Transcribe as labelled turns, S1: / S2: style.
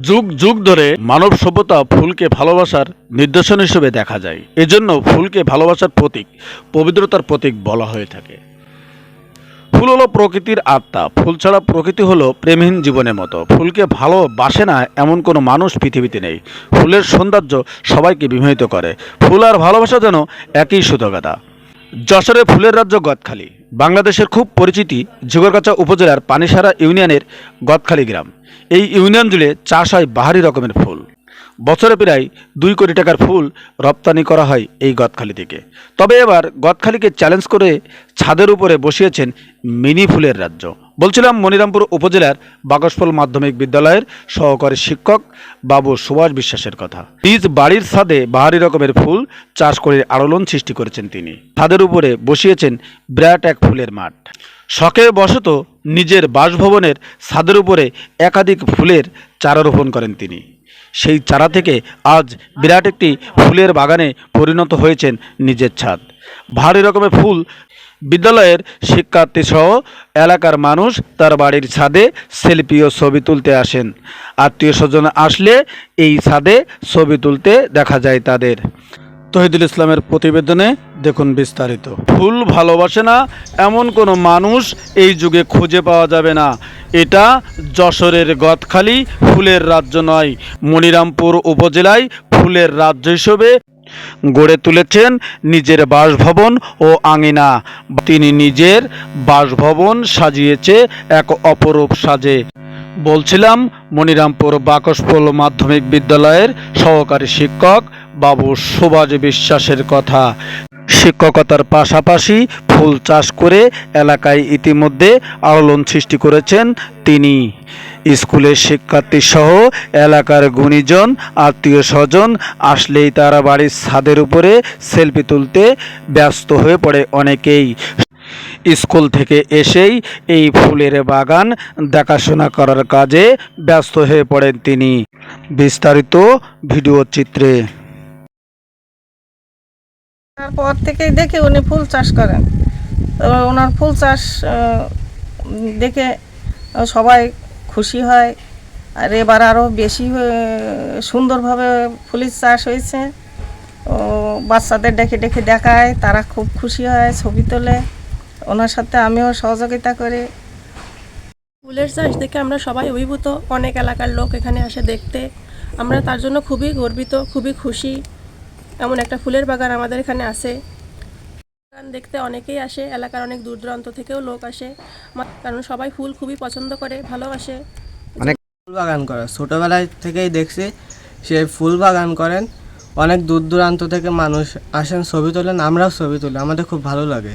S1: যুগ যুগ ধরে মানব সভ্যতা ফুলকে ভালোবাসার নির্দেশন হিসেবে দেখা যায়। এজন্য ফুলকে ভালোবাসার প্রতীক, পবিত্রতার প্রতীক বলা হয়ে থাকে। ফুল হলো প্রকৃতির আত্মা। ফুল ছাড়া প্রকৃতি হলো প্রেমহীন জীবনের মতো। ফুলকে ভালোবাসে না এমন কোনো মানুষ পৃথিবীতে নেই। ফুলের সৌন্দর্য সবাইকে বিমোহিত করে। ফুল আর ভালোবাসা যেন একই সুতোগাদা যশোরে ফুলের রাজ্য গদখালি। বাংলাদেশের খুব পরিচিতি ঝিগরগাছা উপজেলার পানিসারা ইউনিয়নের গদখালি গ্রাম। এই ইউনিয়ন জুড়ে চাষ হয় বাহারি রকমের ফুল। বছরে প্রায় দুই কোটি টাকার ফুল রপ্তানি করা হয় এই গদখালি থেকে। তবে এবার গদখালিকে চ্যালেঞ্জ করে ছাদের উপরে বসিয়েছেন মিনি ফুলের রাজ্য। বলছিলাম মনিরামপুর উপজেলার বাকসফল মাধ্যমিক বিদ্যালয়ের সহকারী শিক্ষক বাবু সুভাষ বিশ্বাসের কথা। নিজ বাড়ির ছাদে বাহারি রকমের ফুল চাষ করে আলোড়ন সৃষ্টি করেছেন তিনি। ছাদের উপরে বসিয়েছেন বিরাট এক ফুলের মাঠ। শখে বশত নিজের বাসভবনের ছাদের উপরে একাধিক ফুলের চারা রোপণ করেন তিনি। সেই চারা থেকে আজ বিরাট একটি ফুলের বাগানে পরিণত হয়েছেন নিজের ছাদ। ভারী রকমের ফুল বিদ্যালয়ের শিক্ষার্থী সহ এলাকার মানুষ তার বাড়ির ছাদে সেলফি ও ছবি তুলতে আসেন। আত্মীয় স্বজন আসলে এই ছাদে ছবি তুলতে দেখা যায় তাদের। তহিদুল ইসলামের প্রতিবেদনে দেখুন বিস্তারিত। ফুল ভালোবাসে না এমন কোনো মানুষ এই যুগে খুঁজে পাওয়া যাবে না। এটা যশোরের গদখালি ফুলের রাজ্য নয়। মনিরামপুর উপজেলায় ফুলের রাজ্য হিসেবে গড়ে তুলেছেন নিজের বাসভবন ও আঙিনা। তিনি নিজের বাসভবন সাজিয়েছে এক অপরূপ সাজে। বলছিলাম, মনিরামপুর বাকসপোল মাধ্যমিক বিদ্যালয়ের সহকারী শিক্ষক বাবু সুভাষ বিশ্বাসের কথা। শিক্ষকতার পাশাপাশি ফুল চাষ করে এলাকায় ইতিমধ্যে আলোড়ন সৃষ্টি করেছেন তিনি। স্কুলের শিক্ষার্থী সহ এলাকার গুণীজন আত্মীয় স্বজন আসলেই তারা বাড়ির ছাদের উপরে সেলফি তুলতে ব্যস্ত হয়ে পড়ে অনেকেই। স্কুল থেকে এসেই এই ফুলের বাগান দেখাশোনা করার কাজে ব্যস্ত হয়ে পড়েন তিনি। বিস্তারিত ভিডিও চিত্রে।
S2: তারপর থেকেই দেখে উনি ফুল চাষ করেন। ওনার ফুল চাষ দেখে সবাই খুশি হয়। আর এবার আরও বেশি সুন্দরভাবে ফুলের চাষ হয়েছে। ও, বাচ্চাদের ডেকে ডেকে দেখায়, তারা খুব খুশি হয় ছবি তোলে। ওনার সাথে আমিও সহযোগিতা করি।
S3: ফুলের চাষ দেখে আমরা সবাই অভিভূত। অনেক এলাকার লোক এখানে আসে দেখতে। আমরা তার জন্য খুবই গর্বিত, খুবই খুশি। এমন একটা ফুলের বাগান আমাদের এখানে আছে। দেখতে অনেকেই আসে, এলাকার অনেক দূর দূরান্ত থেকেও লোক আসে। কারণ সবাই ফুল খুবই পছন্দ করে, ভালোবাসে।
S4: অনেক ফুল বাগান করে। ছোটোবেলায় থেকেই দেখছি সে ফুল বাগান করেন। অনেক দূর দূরান্ত থেকে মানুষ আসেন ছবি তোলেন, আমরাও ছবি তুলি। আমাদের খুব ভালো লাগে।